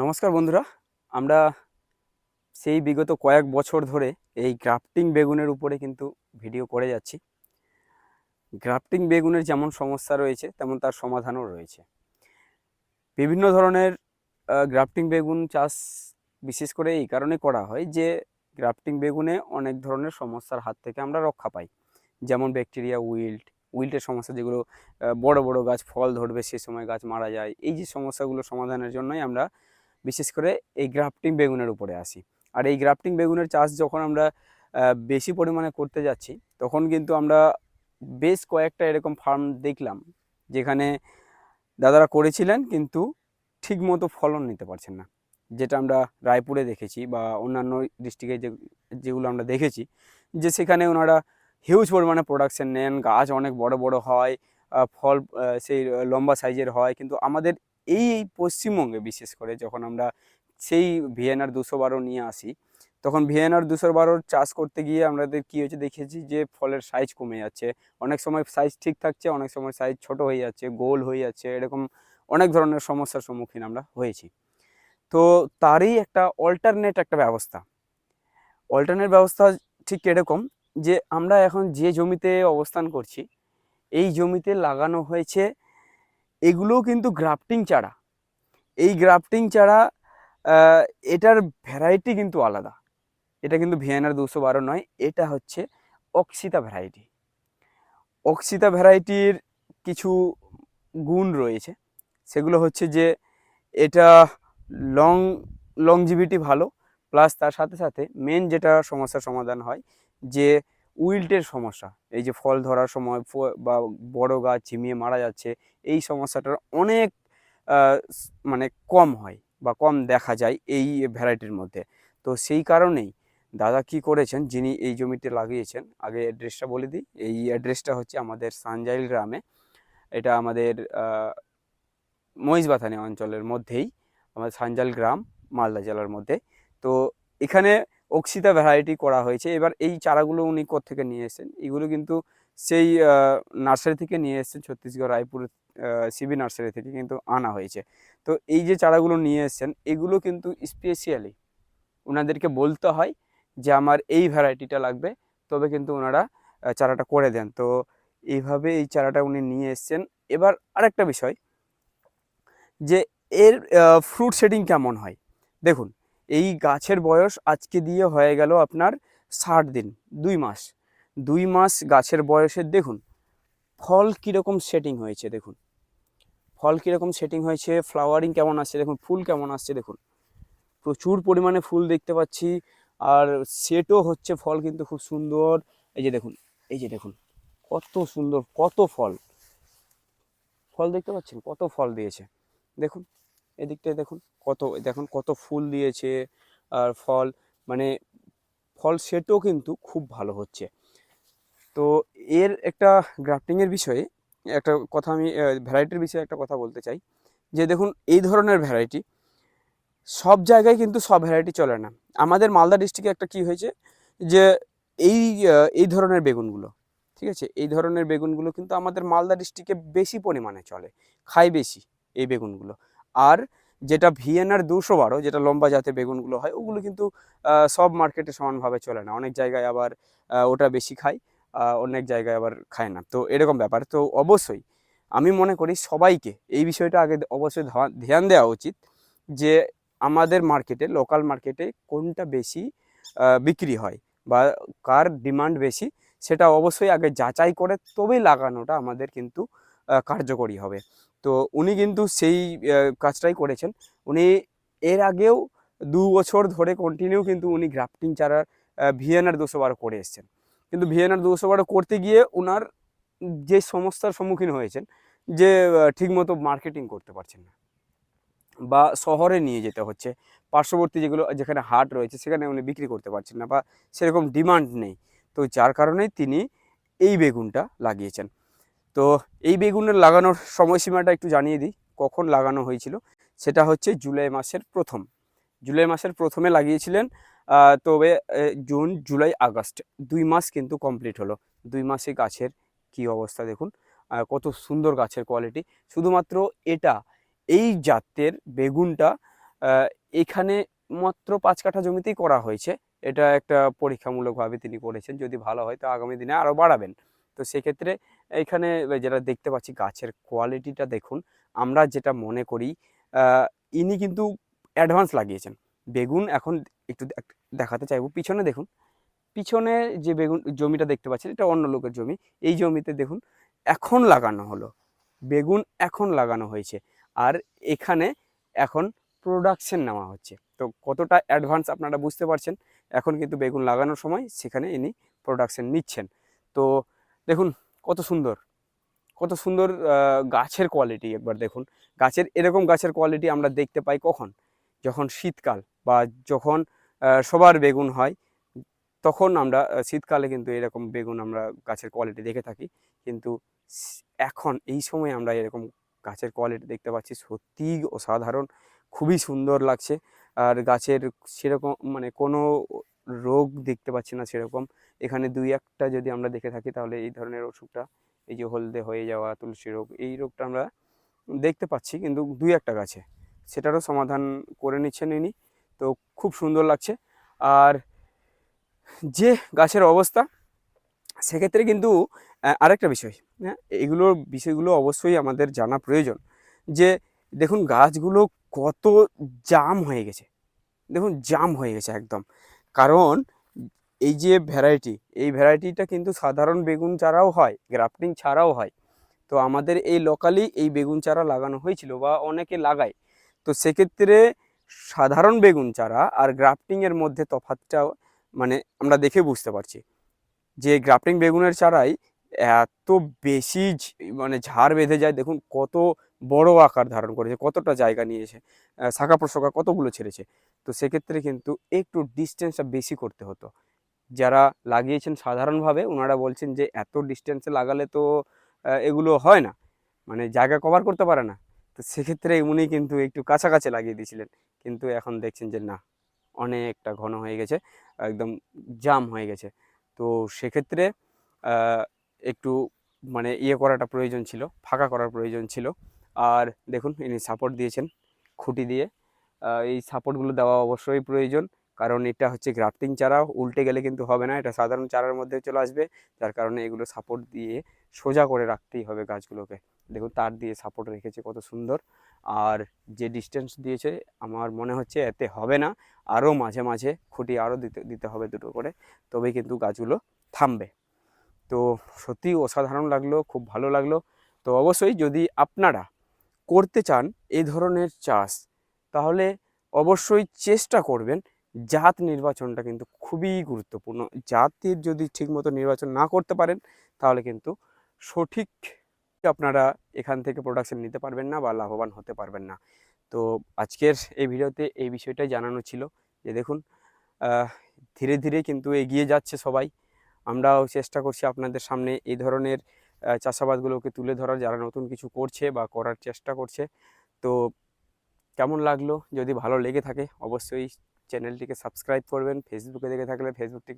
নমস্কার বন্ধুরা, আমরা সেই বিগত কয়েক বছর ধরে এই গ্রাফটিং বেগুনের উপরে কিন্তু ভিডিও করে যাচ্ছি। গ্রাফটিং বেগুনের যেমন সমস্যা রয়েছে, তেমন তার সমাধানও রয়েছে। বিভিন্ন ধরনের গ্রাফটিং বেগুন চাষ বিশেষ করে এই কারণে করা হয় যে, গ্রাফটিং বেগুনে অনেক ধরনের সমস্যার হাত থেকে আমরা রক্ষা পাই। যেমন ব্যাকটেরিয়া, উইল্ট, উইল্টের সমস্যা যেগুলো বড় বড় গাছ ফল ধরবে, সে সময় গাছ মারা যায়। এই যে সমস্যাগুলো সমাধানের জন্যই আমরা বিশেষ করে এই গ্রাফটিং বেগুনের উপরে আসি। আর এই গ্রাফটিং বেগুনের চাষ যখন আমরা বেশি পরিমাণে করতে যাচ্ছি, তখন কিন্তু আমরা বেশ কয়েকটা এরকম ফার্ম দেখলাম, যেখানে দাদারা করেছিলেন কিন্তু ঠিকমতো ফলন নিতে পারছেন না। যেটা আমরা রায়পুরে দেখেছি বা অন্যান্য ডিস্ট্রিক্টে যে, যেগুলো আমরা দেখেছি, যে সেখানে ওনারা হিউজ পরিমাণে প্রোডাকশন নেন, গাছ অনেক বড় বড় হয় ফল সেই লম্বা সাইজের হয়, কিন্তু আমাদের এই এই পশ্চিমবঙ্গে বিশেষ করে যখন আমরা সেই ভিএনআর দুশো বারো নিয়ে আসি, তখন ভিএনআর দুশো বারোর চাষ করতে গিয়ে আমাদের কী হয়েছে দেখেছি যে ফলের সাইজ কমে যাচ্ছে। অনেক সময় সাইজ ঠিক থাকছে, অনেক সময় সাইজ ছোট হয়ে যাচ্ছে, গোল হয়ে যাচ্ছে, এরকম অনেক ধরনের সমস্যার সম্মুখীন আমরা হয়েছি। তো তারই একটা অল্টারনেট একটা ব্যবস্থা। অল্টারনেট ব্যবস্থা ঠিক এরকম যে আমরা এখন যে জমিতে অবস্থান করছি, এই জমিতে লাগানো হয়েছে এগুলোও কিন্তু গ্রাফটিং চারা। এই গ্রাফটিং চারা এটার ভ্যারাইটি কিন্তু আলাদা। এটা কিন্তু ভিয়েনার দুশো বারো নয়, এটা হচ্ছে অক্সিতা ভ্যারাইটি অক্সিতা ভ্যারাইটির কিছু গুণ রয়েছে। সেগুলো হচ্ছে যে, এটা লং লংজিভিটি ভালো প্লাস তার সাথে সাথে মেন যেটা সমস্যার সমাধান হয়, যে উইল্টের সমস্যা। এই যে ফল ধরার সময় বা বড় গাছ ঝিমিয়ে মারা যাচ্ছে, এই সমস্যাটার অনেক মানে কম হয় বা কম দেখা যায় এই ভ্যারাইটির মধ্যে। তো সেই কারণেই দাদা কি করেছেন, যিনি এই জমিতে লাগিয়েছেন, আগে অ্যাড্রেসটা বলে দিই, এই অ্যাড্রেসটা হচ্ছে আমাদের সানজাইল গ্রামে। এটা আমাদের মহিষবাথানি অঞ্চলের মধ্যেই, আমাদের সানজাল গ্রাম, মালদা জেলার মধ্যে। তো এখানে অক্সিতা ভ্যারাইটি করা হয়েছে। এবার এই চারাগুলো উনি থেকে নিয়ে এসেছেন? এগুলো কিন্তু সেই নার্সারি থেকে নিয়ে এসেছেন ছত্তিশগড়, রায়পুর সিবি নার্সারি থেকে কিন্তু আনা হয়েছে। তো এই যে চারাগুলো নিয়ে এসেছেন, এগুলো কিন্তু স্পেশিয়ালি ওনাদেরকে বলতে হয় যে আমার এই ভ্যারাইটিটা লাগবে, তবে কিন্তু ওনারা চারাটা করে দেন। তো এইভাবে এই চারাটা উনি নিয়ে এসেছেন। এবার আরেকটা বিষয় যে এর ফ্রুট সেটিং কেমন হয়? দেখুন এই গাছের বয়স আজকে দিয়ে হয়ে গেল আপনার ষাট দিন, দুই মাস। দুই মাস গাছের বয়সের দেখুন, ফল কীরকম সেটিং হয়েছে দেখুন। ফল কীরকম সেটিং হয়েছে ফ্লাওয়ারিং কেমন আসছে দেখুন, ফুল কেমন আসছে দেখুন। প্রচুর পরিমাণে ফুল দেখতে পাচ্ছি, আর সেটও হচ্ছে ফল কিন্তু খুব সুন্দর। এই যে দেখুন, এই যে দেখুন, কত সুন্দর, কত ফল। ফল দেখতে পাচ্ছেন? কত ফল দিয়েছে। দেখুন এদিকটায় দেখুন কত দেখুন কত ফুল দিয়েছে আর ফল মানে ফল সেটও কিন্তু খুব ভালো হচ্ছে। তো এর একটা গ্রাফটিংয়ের বিষয়ে একটা কথা আমি ভ্যারাইটির বিষয়ে একটা কথা বলতে চাই। যে দেখুন এই ধরনের ভ্যারাইটি সব জায়গায় কিন্তু সব ভ্যারাইটি চলে না। আমাদের মালদা ডিস্ট্রিক্টে একটা কি হয়েছে যে এই এই ধরনের বেগুনগুলো, ঠিক আছে? এই ধরনের বেগুনগুলো কিন্তু আমাদের মালদা ডিস্ট্রিক্টে বেশি পরিমাণে চলে, খায় বেশি এই বেগুনগুলো। আর যেটা ভিএনআর দুশো বারো, যেটা লম্বা জাতের বেগুনগুলো হয়, ওগুলো কিন্তু সব মার্কেটে সমানভাবে চলে না। অনেক জায়গায় আবার ওটা বেশি খায় অনেক জায়গায় আবার খায় না। তো এরকম ব্যাপার। তো অবশ্যই আমি মনে করি সবাইকে এই বিষয়টা আগে অবশ্যই ধ্যান দেওয়া উচিত যে আমাদের মার্কেটে লোকাল মার্কেটে কোনটা বেশি বিক্রি হয় বা কার ডিমান্ড বেশি, সেটা অবশ্যই আগে যাচাই করে তবেই লাগানোটা আমাদের কিন্তু কার্যকরী হবে। তো উনি কিন্তু সেই কাজটাই করেছেন। উনি এর আগেও দু বছর ধরে কন্টিনিউ কিন্তু উনি গ্রাফটিং চারার ভিএনআর দুশো বারো করে এসছেন। কিন্তু ভিএনআর দুশো বারো করতে গিয়ে ওনার যে সমস্যার সম্মুখীন হয়েছেন, যে ঠিকমতো মার্কেটিং করতে পারছেন না বা শহরে নিয়ে যেতে হচ্ছে, পার্শ্ববর্তী যেগুলো, যেখানে হাট রয়েছে সেখানে উনি বিক্রি করতে পারছেন না বা সেরকম ডিমান্ড নেই। তো যার কারণেই তিনি এই বেগুনটা লাগিয়েছেন। তো এই বেগুনের লাগানোর সময়সীমাটা একটু জানিয়ে দিই, কখন লাগানো হয়েছিল। সেটা হচ্ছে জুলাই মাসের প্রথম। জুলাই মাসের প্রথমে লাগিয়েছিলেন তবে জুন, জুলাই, আগস্ট। দুই মাস কিন্তু কমপ্লিট হলো। দুই মাসে গাছের কি অবস্থা দেখুন কত সুন্দর গাছের কোয়ালিটি। শুধুমাত্র এটা, এই জাতের বেগুনটা এখানে মাত্র পাঁচ কাঠা জমিতেই করা হয়েছে। এটা একটা পরীক্ষামূলকভাবে তিনি করেছেন। যদি ভালো হয় তো আগামী দিনে আরও বাড়াবেন। তো সেক্ষেত্রে এখানে যেটা দেখতে পাচ্ছি গাছের কোয়ালিটিটা দেখুন, আমরা যেটা মনে করি ইনি কিন্তু অ্যাডভান্স লাগিয়েছেন। বেগুন এখন একটু দেখাতে চাইব। পিছনে দেখুন, পিছনে যে বেগুন, জমিটা দেখতে পাচ্ছেন, এটা অন্য লোকের জমি। এই জমিতে দেখুন, এখন লাগানো হলো। বেগুন এখন লাগানো হয়েছে। আর এখানে এখন প্রোডাকশন নেওয়া হচ্ছে। তো কতটা অ্যাডভান্স আপনারা বুঝতে পারছেন? এখন কিন্তু বেগুন লাগানোর সময় সেখানে ইনি প্রোডাকশন নিচ্ছেন। তো দেখুন কত সুন্দর কত সুন্দর গাছের কোয়ালিটি একবার দেখুন। গাছের, এরকম গাছের কোয়ালিটি আমরা দেখতে পাই কখন? যখন শীতকাল বা যখন সবার বেগুন হয়, তখন আমরা শীতকালে কিন্তু এরকম বেগুন আমরা গাছের কোয়ালিটি দেখে থাকি। কিন্তু এখন এই সময় আমরা এরকম গাছের কোয়ালিটি দেখতে পাচ্ছি সত্যিই অসাধারণ, খুবই সুন্দর লাগছে। আর গাছের সেরকম মানে কোনো রোগ দেখতে পাচ্ছি না সেরকম। এখানে দুই একটা যদি আমরা দেখে থাকি তাহলে এই ধরনের অসুখটা এই যে হলদে হয়ে যাওয়া, তুলসী রোগ, এই রোগটা আমরা দেখতে পাচ্ছি। কিন্তু দুই একটা গাছে, সেটারও সমাধান করে নিচ্ছেন ইনি। তো খুব সুন্দর লাগছে। আর যে গাছের অবস্থা, সেক্ষেত্রে কিন্তু আরেকটা বিষয় হ্যাঁ এগুলোর বিষয়গুলো অবশ্যই আমাদের জানা প্রয়োজন। যে দেখুন, গাছগুলো কত জাম হয়ে গেছে। দেখুন, জাম হয়ে গেছে একদম। কারণ এই যে ভ্যারাইটি এই ভ্যারাইটিটা কিন্তু সাধারণ বেগুন চারাও হয় গ্রাফটিং ছাড়াও হয়। তো আমাদের এই লোকালি এই বেগুন চারা লাগানো হয়েছিল বা অনেকে লাগায়। তো সেক্ষেত্রে সাধারণ বেগুন চারা আর গ্রাফটিংয়ের মধ্যে তফাৎটা মানে আমরা দেখে বুঝতে পারছি। যে গ্রাফটিং বেগুনের চারাই এত বেশি মানে ঝাড় বেঁধে যায়, দেখুন কত বড় আকার ধারণ করেছে, কতটা জায়গা নিয়েছে শাখা প্রশাখা কতগুলো ছেড়েছে। তো সেক্ষেত্রে কিন্তু একটু ডিস্টেন্সটা বেশি করতে হতো। যারা লাগিয়েছেন সাধারণভাবে ওনারা বলছেন যে, এত ডিস্টেন্সে লাগালে তো এগুলো হয় না। মানে জায়গা কভার করতে পারে না। তো সেক্ষেত্রে উনি কিন্তু একটু কাছাকাছি লাগিয়ে দিয়েছিলেন। কিন্তু এখন দেখছেন যে, না, অনেকটা ঘন হয়ে গেছে, একদম জাম হয়ে গেছে। তো সেক্ষেত্রে একটু মানে ইয়ে করাটা প্রয়োজন ছিল, ফাঁকা করার প্রয়োজন ছিল। আর দেখুন, ইনি সাপোর্ট দিয়েছেন খুঁটি দিয়ে। এই সাপোর্টগুলো দেওয়া অবশ্যই প্রয়োজন, কারণ এটা হচ্ছে গ্রাফটিং চারা, উল্টে গেলে কিন্তু হবে না, এটা সাধারণ চারার মধ্যে চলে আসবে। যার কারণে এগুলো সাপোর্ট দিয়ে সোজা করে রাখতেই হবে গাছগুলোকে। দেখুন, তার দিয়ে সাপোর্ট রেখেছে কত সুন্দর। আর যে ডিস্টেন্স দিয়েছে, আমার মনে হচ্ছে এতে হবে না। আরও মাঝে মাঝে খুঁটি আরও দিতে দিতে হবে দুটো করে, তবেই কিন্তু গাছগুলো থামবে। তো সত্যি অসাধারণ লাগল, খুব ভালো লাগল। তো অবশ্যই যদি আপনারা করতে চান এই ধরনের চাষ, তাহলে অবশ্যই চেষ্টা করবেন। জাত নির্বাচনটা কিন্তু খুবই গুরুত্বপূর্ণ। জাতের যদি ঠিকমতো নির্বাচন না করতে পারেন, তাহলে কিন্তু সঠিক আপনারা এখান থেকে প্রোডাকশন নিতে পারবেন না বা লাভবান হতে পারবেন না। তো আজকের এই ভিডিওতে এই বিষয়টাই জানানো ছিল যে দেখুন ধীরে ধীরে কিন্তু এগিয়ে যাচ্ছে সবাই। আমরাও চেষ্টা করছি আপনাদের সামনে এই ধরনের চাষাবাদগুলোকে তুলে ধরার যারা নতুন কিছু করছে বা করার চেষ্টা করছে। তো কেমন লাগল? যদি ভালো লেগে থাকে, অবশ্যই চ্যানেলটিকে সাবস্ক্রাইব করবেন। ফেসবুকে দেখে থাকলে ফেসবুকটি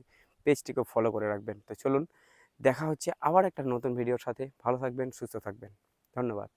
পেজটিকে ফলো করে রাখবেন। তো চলুন, দেখা হচ্ছে আবার একটা নতুন ভিডিওর সাথে। ভালো থাকবেন, সুস্থ থাকবেন। ধন্যবাদ।